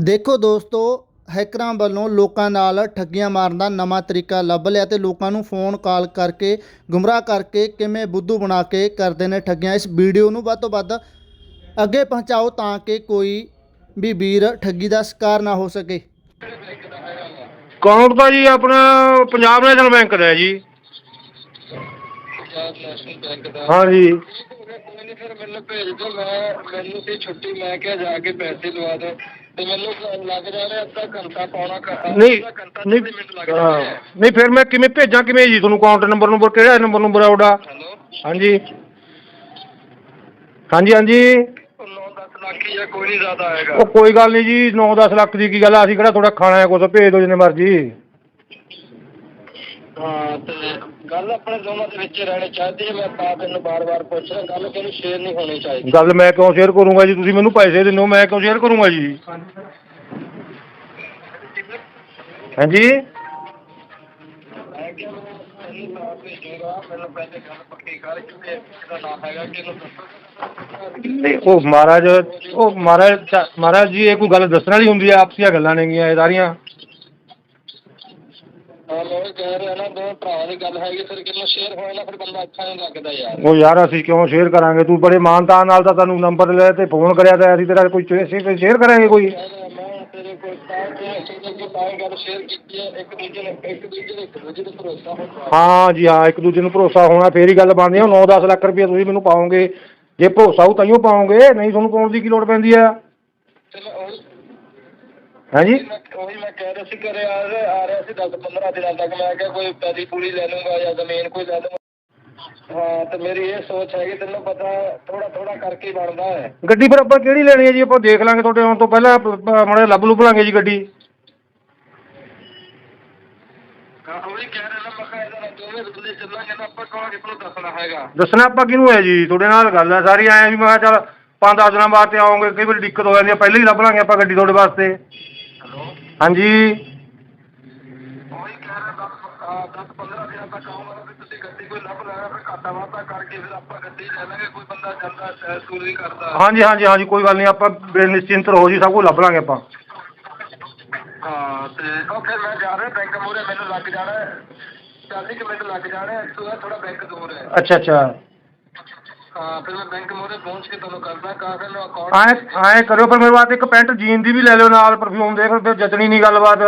ਦੇਖੋ ਦੋਸਤੋ ਹੈਕਰਾਂ ਵੱਲੋਂ ਲੋਕਾਂ ਨਾਲ ਠੱਗੀਆਂ ਮਾਰਨ ਦਾ ਨਵਾਂ ਤਰੀਕਾ ਲੱਭ ਲਿਆ ਤੇ ਲੋਕਾਂ ਨੂੰ ਫੋਨ ਕਾਲ ਕਰਕੇ ਗੁੰਮਰਾਹ ਕਰਕੇ ਕਿਵੇਂ ਬੁੱਧੂ ਬਣਾ ਕੇ ਕਰਦੇ ਨੇ ਠੱਗੀਆਂ। ਇਸ ਵੀਡੀਓ ਨੂੰ ਵੱਧ ਤੋਂ ਵੱਧ ਅੱਗੇ ਪਹੁੰਚਾਓ ਤਾਂ ਕਿ ਕੋਈ ਵੀ ਵੀਰ ਠੱਗੀ ਦਾ ਸ਼ਿਕਾਰ ਨਾ ਹੋ ਸਕੇ। ਅਕਾਊਂਟ ਤਾਂ ਜੀ? ਆਪਣਾ ਪੰਜਾਬ ਨੈਸ਼ਨਲ ਬੈਂਕ ਦਾ ਹੈ ਜੀ। ਦਾ ਹੋ ਕੋਈ ਨਹੀਂ ਫਿਰ ਮੈਨੂੰ ਭੇਜ ਦਿਓ। ਮੈਂ ਮੈਨੂੰ ਸੀ ਛੁੱਟੀ ਮੈਂ ਕਿਹਾ ਜਾ ਕੇ ਪੈਸੇ ਦਵਾ ਦਿਓ। ਤੇ ਮੈਨੂੰ ਲੱਗ ਜਾ ਰਿਹਾ ਅੱਧਾ ਘੰਟਾ ਪੌਣਾ ਘ- ਨਹੀਂ ਅੱਧਾ ਘੰਟਾ ਨਹੀਂ ਤੀਹ ਮਿੰਟ ਲੱਗ ਜਾ ਹਾਂ, ਰਹੇ ਨਹੀਂ ਫਿਰ ਮੈਂ ਕਿਵੇਂ ਭੇਜਾਂ ਕਿਵੇਂ ਜੀ? ਤੁਹਾਨੂੰ ਅਕਾਊਂਟ ਨੰਬਰ ਨੰਬਰ ਕਿਹੜਾ ਨੰਬਰ ਨੰਬਰ ਹੈ ਉਹਦਾ? ਹੈਲੋ? ਹਾਂਜੀ। ਹਾਂਜੀ ਹਾਂਜੀ। 9-10 ਲੱਖ ਹੀ ਆ ਕੋਈ ਨਹੀਂ ਜ਼ਿਆਦਾ ਆਏਗਾ। ਉਹ ਕੋਈ ਗੱਲ ਨਹੀਂ ਜੀ 9-10 ਲੱਖ ਦੀ ਕੀ ਗੱਲ ਆ? ਅਸੀਂ ਕਿਹੜਾ ਥੋੜਾ ਖਾਣਾ ਹੈ ਕੁਛ ਭੇਜ ਦਿਓ ਜਿੰਨੇ ਮਰਜ਼ੀ। ਹਾਂ ਤੇ ਗੱਲ ਆਪਣੇ ਦੋਵਾਂ ਦੇ ਵਿੱਚ ਰਹਿਣੀ ਚਾਹੀਦੀ ਹੈ ਮੈਂ ਤਾਂ ਤੈਨੂੰ ਬਾਰ-ਬਾਰ ਪੁੱਛ ਰਿਹਾ ਗੱਲ ਕਿਹਨੂੰ ਸ਼ੇਅਰ ਨਹੀਂ ਹੋਣੀ ਚਾਹੀਦੀ। ਗੱਲ ਮੈਂ ਕਿਉਂ ਸ਼ੇਅਰ ਕਰੂੰਗਾ ਜੀ? ਤੁਸੀਂ ਮੈਨੂੰ ਪੈਸੇ ਦਿੰਦੇ ਹੋ ਮੈਂ ਕਿਉਂ ਸ਼ੇਅਰ ਕਰੂੰਗਾ ਜੀ? ਹਾਂਜੀ? ਮੈਂ ਕਿਹਾ ਮੈਂ ਤੈਨੂੰ ਤਾਂ ਭੇਜੂਗਾ ਮੈਨੂੰ ਪਹਿਲੇ ਗੱਲ ਪੱਕੀ ਕਰ ਕਿ ਇਹਦਾ ਨਾਮ ਹੈਗਾ ਕਿ ਇਹਨੂੰ ਦੱਸੋ। ਨਹੀਂ ਉਹ ਮਹਾਰਾਜ ਉਹ ਮਹਾਰਾਜ ਮਹਾਰਾਜ ਜੀ ਇਹ ਕੋਈ ਗੱਲ ਦੱਸਣ ਵਾਲੀ ਹੁੰਦੀ ਆ ਆਪਸੀਆਂ ਗੱਲਾਂ ਨੇਗੀਆਂ ਇਹ ਸਾਰੀਆਂ। ਹਾਂ ਮੈਂ ਉਹੀ ਕਹਿ ਰਿਹਾ ਨਾ ਦੋ ਭਰਾ ਦੀ ਗੱਲ ਹੈਗੀ ਫਿਰ ਕਿੰਨਾ ਸ਼ੇਅਰ ਹੋਇਆ ਨਾ ਫਿਰ ਬੰਦਾ ਅੱਛਾ ਨਹੀਂ ਲੱਗਦਾ ਯਾਰ। ਉਹ ਯਾਰ ਅਸੀਂ ਕਿਉਂ ਸ਼ੇਅਰ ਕਰਾਂਗੇ? ਤੂੰ ਬੜੇ ਮਾਨਤਾਨ ਨਾਲ ਤਾਂ ਤੁਹਾਨੂੰ ਨੰਬਰ ਲੈ ਤੇ ਫੋਨ ਕਰਿਆ ਤਾਂ ਅਸੀਂ ਤੇਰਾ ਕੋਈ ਸ਼ੇਅਰ ਕਰਾਂਗੇ ਕੋਈ। ਮੈਂ ਤੇਰੇ ਕੋਲ ਤਾਂ ਤਾਂ ਹੀ ਗੱਲ ਸ਼ੇਅਰ ਕੀਤੀ ਹੈ ਇੱਕ ਦੂਜੇ ਨੇ ਇੱਕ ਦੂਜੇ ਨੇ ਇੱਕ ਦੂਜੇ ਤੇ ਭਰੋਸਾ ਹੁੰਦਾ ਹਾਂ ਜੀ ਹਾਂ ਇੱਕ ਦੂਜੇ ਨੂੰ ਭਰੋਸਾ ਹੋਣਾ ਫੇਰ ਹੀ ਗੱਲ ਬਣਦੀ ਆ 9-10 ਲੱਖ ਰੁਪਏ ਤੁਸੀਂ ਮੈਨੂੰ ਪਾਓਗੇ। ਜੇ ਭਰੋਸਾ ਹੋ ਤਾਈਓ ਪਾਓਗੇ ਨਹੀਂ ਤੁਹਾਨੂੰ ਪਾਉਣ ਦੀ ਕੀ ਲੋੜ ਪੈਂਦੀ ਆ ਉਹੀ ਹਾਂਜੀ? ਉਹੀ ਮੈਂ ਕਹਿ ਰਿਹਾ ਸੀ ਘਰੇ ਆ ਰਿਹਾ ਆ ਰਿਹਾ ਸੀ 10 15 ਦਿਨਾਂ ਤੱਕ। ਮੈਂ ਕਿਹਾ ਕੋਈ ਪੈਦੀ ਪੂਰੀ ਲੈ ਲੂੰਗਾ ਜਾਂ ਜ਼ਮੀਨ ਕੋਈ ਲੈ ਲੂੰਗਾ ਹਾਂ ਤੇ ਮੇਰੀ ਇਹ ਸੋਚ ਹੈ ਕਿ ਤੈਨੂੰ ਪਤਾ ਥੋੜਾ ਥੋੜਾ ਕਰਕੇ ਹੀ ਬਣਦਾ ਹੈ। ਗੱਡੀ ਫਿਰ ਆਪਾਂ ਕਿਹੜੀ ਲੈਣੀ ਹੈ ਜੀ? ਆਪਾਂ ਦੇਖ ਲਾਂਗੇ ਤੁਹਾਡੇ ਆਉਣ ਤੋਂ ਪਹਿਲਾਂ ਮਾੜੇ ਲੱਭ ਲੁੱਭ ਲਾਂਗੇ ਜੀ ਗੱਡੀ। ਹਾਂ ਉਹੀ ਕਹਿ ਰਿਹਾ ਨਾ ਮੈਂ ਕਿਹਾ ਇਹਦਾ ਨਾਲ ਦੋਵੇਂ ਬੰਦੇ ਚੱਲਾਂਗੇ ਨਾ ਆਪਾਂ ਕਹਾਂਗੇ ਤੈਨੂੰ ਦੱਸਣਾ ਹੈਗਾ? ਦੱਸਣਾ ਆਪਾਂ ਕਿਹਨੂੰ ਹੈ ਜੀ? ਤੁਹਾਡੇ ਨਾਲ ਗੱਲ ਹੈ ਸਾਰੀ ਐਂ ਵੀ ਮੈਂ ਕਿਹਾ ਚੱਲ ਪੰਜ ਦਸ ਦਿਨਾਂ ਬਾਅਦ ਤੇ ਆਉਂਗੇ ਕਈ ਵਾਰੀ ਦਿੱਕਤ ਹੋ ਜਾਂਦੀ ਹੈ ਪਹਿਲਾਂ ਹੀ ਲੱਭ ਲਾਂਗੇ ਆਪਾਂ ਗੱਡੀ ਤੁਹਾਡੇ ਵਾਸਤੇ। ਹਾਂਜੀ। ਉਹੀ ਕਹਿ ਰਿਹਾ ਦਸ ਦਸ 15 ਦਿਨਾਂ ਤੱਕ ਆਉਂਗਾ ਵੀ ਤੁਸੀਂ ਗੱਡੀ ਕੋਈ ਲੱਭ ਲੈਣਾ ਫਿਰ ਘਾਟਾ ਵਾਧਾ ਕਰਕੇ ਫਿਰ ਆਪਾਂ ਗੱਡੀ ਲੈ ਲਾਂਗੇ ਕੋਈ ਬੰਦਾ ਜਾਂਦਾ ਸੈਰ ਸੂਰ ਵੀ ਕਰਦਾ। ਹਾਂਜੀ ਹਾਂਜੀ ਹਾਂਜੀ ਕੋਈ ਗੱਲ ਨਹੀਂ ਆਪਾਂ ਬੇਨਿਸ਼ਚਿੰਤ ਰਹੋ ਜੀ ਸਭ ਕੁਝ ਲੱਭ ਲਾਂਗੇ ਆਪਾਂ। ਹਾਂ ਤੇ ਉਹ ਫਿਰ ਮੈਂ ਜਾ ਰਿਹਾ ਬੈਂਕ ਮੂਰੇ ਮੈਨੂੰ ਲੱਗ ਜਾਣਾ 40 ਕੁ ਮਿੰਟ ਲੱਗ ਜਾਣੇ ਥੋੜਾ ਥੋੜਾ ਬੈਂਕ ਦੂਰ ਹੈ। ਅੱਛਾ ਅੱਛਾ। ਹਾਂ ਫਿਰ ਮੈਂ ਬੈਂਕ ਮੂਰੇ ਪਹੁੰਚ ਕੇ ਤੁਹਾਨੂੰ ਕਰਦਾ ਕਾ ਫਿਰ ਮੈਂ ਅਕਾਊਂਟ ਐਂ ਐਂ ਕਰਿਓ ਫਿਰ ਮੇਰੇ ਵਾਸਤੇ ਇੱਕ ਪੈਂਟ ਜੀਨ ਦੀ ਵੀ ਲੈ ਲਿਓ ਨਾਲ ਪਰਫਿਊਮ ਦੇ ਫਿਰ ਫਿਰ ਜਚਣੀ ਨਹੀਂ ਗੱਲਬਾਤ।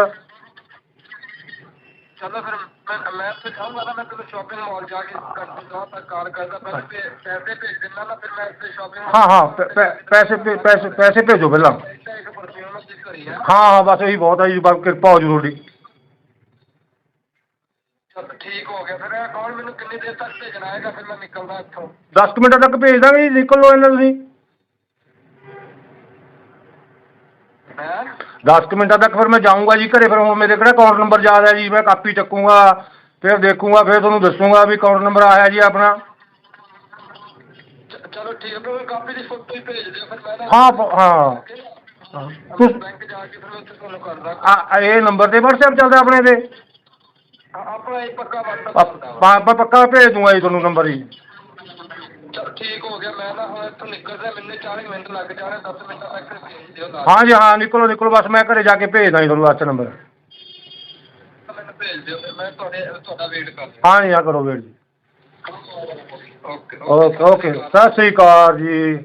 ਚਲੋ ਫਿਰ ਮੈਂ ਮੈਂ ਤੇ ਚਾਹੂੰਗਾ ਨਾ ਮੈਂ ਤੁਹਾਨੂੰ ਸ਼ਾਪਿੰਗ ਮਾਲ ਜਾ ਕੇ ਕਰ ਦੂੰਗਾ ਤਾਂ ਕਾਲ ਕਰਦਾ ਪਹਿਲਾਂ ਪੈ- ਪੈਸੇ ਭੇਜ ਦਿੰਦਾ ਨਾ ਫਿਰ ਮੈਂ ਇੱਥੇ ਸ਼ਾਪਿੰਗ ਹਾਂ ਹਾਂ ਪੈ- ਪੈ- ਪੈਸੇ ਭੇ- ਪੈਸੇ ਪੈਸੇ ਭੇਜੋ ਪਹਿਲਾਂ। ਇੱਥੇ ਇੱਕ ਪਰਫਿਊਮ ਦੀ ਘਰੀ ਹੈ ਹਾਂ ਹਾਂ ਬਸ ਇਹੀ ਬਹੁਤ ਹੈ ਜੀ ਬਸ ਕਿਰਪਾ ਹੋ ਜੂ ਤੁਹਾਡੀ। ਚਲ ਠੀਕ ਹੋ ਗਿਆ। ਫਿਰ ਅਕਾਊਂਟ ਮੈਨੂੰ ਕਿੰਨੀ ਦੇਰ ਤੱਕ ਭੇਜਣਾ ਹੈਗਾ ਫਿਰ ਮੈਂ ਨਿਕਲਦਾ ਇੱਥੋਂ। 10 ਮਿੰਟਾਂ ਤੱਕ ਭੇਜ ਦਾਂਗੇ ਜੀ ਨਿਕਲ ਲਓ ਇਹਨਾਂ ਤੁਸੀਂ। ਹੈ? 10 ਮਿੰਟਾਂ ਤੱਕ ਫਿਰ ਮੈਂ ਜਾਊਂਗਾ ਜੀ ਘਰੇ ਫਿਰ ਹੁਣ ਮੇਰੇ ਕਿਹੜਾ ਅਕਾਊਂਟ ਨੰਬਰ ਯਾਦ ਹੈ ਜੀ ਮੈਂ ਕਾਪੀ ਚੱਕੂੰਗਾ ਫਿਰ ਦੇਖੂੰਗਾ ਫਿਰ ਤੁਹਾਨੂੰ ਦੱਸੂੰਗਾ ਵੀ ਅਕਾਊਂਟ ਨੰਬਰ ਆਇਆ ਜੀ ਆਪਣਾ। ਚਲੋ ਠੀਕ ਹੈ ਫਿਰ ਕਾਪੀ ਦੀ ਫੋਟੋ ਹੀ ਭੇਜ ਦਿਓ ਫਿਰ ਮੈਂ ਨਾ ਹਾਂ ਪ- ਹਾਂ। ਬੈਂਕ ਜਾ ਕੇ ਫਿਰ ਮੈਂ ਉੱਥੇ ਤੁਹਾਨੂੰ ਕਰਦਾ। ਆ ਇਹ ਨੰਬਰ ਤੇ WhatsApp ਚੱਲਦਾ ਆਪਣੇ ਤੇ। ਆਪਣਾ ਇਹ ਪੱਕਾ WhatsApp। ਪਾ- ਪਾ- ਪੱਕਾ ਭੇਜ ਦੂੰਗਾ ਜੀ ਤੁਹਾਨੂੰ ਨੰਬਰ ਜੀ। ਚਲ ਠੀਕ ਹੋ ਗਿਆ ਮੈਂ ਨਾ ਹੁਣ ਇੱਥੋਂ ਨਿਕਲਦਾ ਮੈਨੂੰ 40 ਮਿੰਟ ਲੱਗ ਜਾਣੇ 10 ਮਿੰਟਾਂ ਤੱਕ ਭੇਜ ਦਿਓ ਨਾਲ। ਹਾਂ ਜੀ ਹਾਂ ਨਿਕਲੋ ਨਿਕਲੋ ਬਸ ਮੈਂ ਘਰੇ ਜਾ ਕੇ ਭੇਜਦਾ ਜੀ ਤੁਹਾਨੂੰ WhatsApp ਨੰਬਰ ਮੈਨੂੰ ਭੇਜ ਦਿਓ ਫਿਰ ਮੈਂ ਤੁਹਾਡੇ ਤੁਹਾਡਾ ਵੇਟ ਕਰ ਰਿਹਾ ਹਾਂ ਜੀ ਹਾਂ ਕਰੋ ਵੇਟ ਜੀ। ਓਕੇ। Okay okay. ਸਤਿ ਸ੍ਰੀ ਅਕਾਲ ਜੀ।